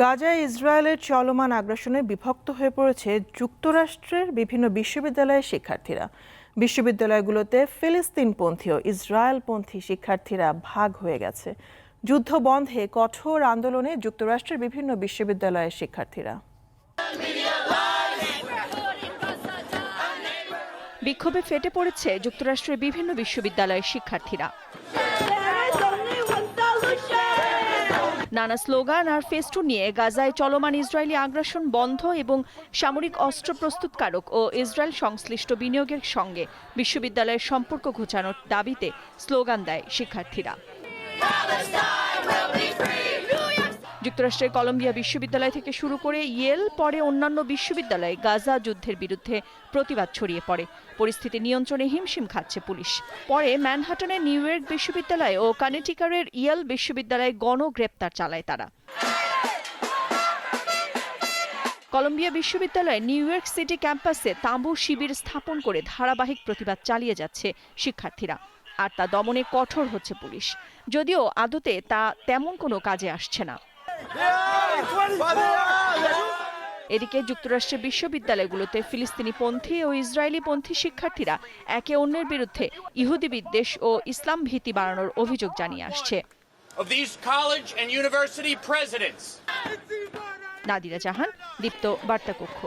গাজায় ইসরায়েলের চলমান আগ্রাসনে বিভক্ত হয়ে পড়েছে যুক্তরাষ্ট্রের বিভিন্ন বিশ্ববিদ্যালয়ের শিক্ষার্থীরা। বিশ্ববিদ্যালয়গুলোতে ফিলিস্তিনপন্থী ও ইসরায়েলপন্থী শিক্ষার্থীরা ভাগ হয়ে গেছে। যুদ্ধ বন্ধে কঠোর আন্দোলনে যুক্তরাষ্ট্রের বিভিন্ন বিশ্ববিদ্যালয়ের শিক্ষার্থীরা। বিক্ষোভে ফেটে পড়েছে যুক্তরাষ্ট্রের বিভিন্ন বিশ্ববিদ্যালয়ের শিক্ষার্থীরা। নানা স্লোগান আর ফেস্টু নিয়ে গাজায় চলমান ইসরায়েলি আগ্রাসন বন্ধ এবং সামরিক অস্ত্র প্রস্তুতকারক ও ইসরায়েল সংশ্লিষ্ট বিনিয়োগের সঙ্গে বিশ্ববিদ্যালয়ের সম্পর্ক ঘোচানোর দাবিতে স্লোগান দেয় শিক্ষার্থীরা। যুক্তরাষ্ট্রের কলম্বিয়া বিশ্ববিদ্যালয় থেকে শুরু করে ইয়েল, পরে অন্যান্য বিশ্ববিদ্যালয়ে গাজা যুদ্ধের বিরুদ্ধে প্রতিবাদ ছড়িয়ে পড়ে। পরিস্থিতি নিয়ন্ত্রণে হিমশিম খাচ্ছে পুলিশ। পরে ম্যানহাটনের নিউ ইয়র্ক বিশ্ববিদ্যালয় ও কানেটিকারের ইয়েল বিশ্ববিদ্যালয়ে গণগ্রেপ্তার চালায় তারা। কলম্বিয়া বিশ্ববিদ্যালয়ে নিউ ইয়র্ক সিটি ক্যাম্পাসে তাঁবু শিবির স্থাপন করে ধারাবাহিক প্রতিবাদ চালিয়ে যাচ্ছে শিক্ষার্থীরা। আর তা দমনে কঠোর হচ্ছে পুলিশ। যদিও আদতে তা তেমন কোনো কাজে আসছে না। এদিকে যুক্তরাষ্ট্রের বিশ্ববিদ্যালয়গুলোতে ফিলিস্তিনি পন্থী ও ইসরায়েলি পন্থী শিক্ষার্থীরা একে অন্যের বিরুদ্ধে ইহুদি বিদ্বেষ ও ইসলাম ভীতি বাড়ানোর অভিযোগ জানিয়ে আসছে. নাদিরা জাহান দীপ্ত বার্তা কক্ষ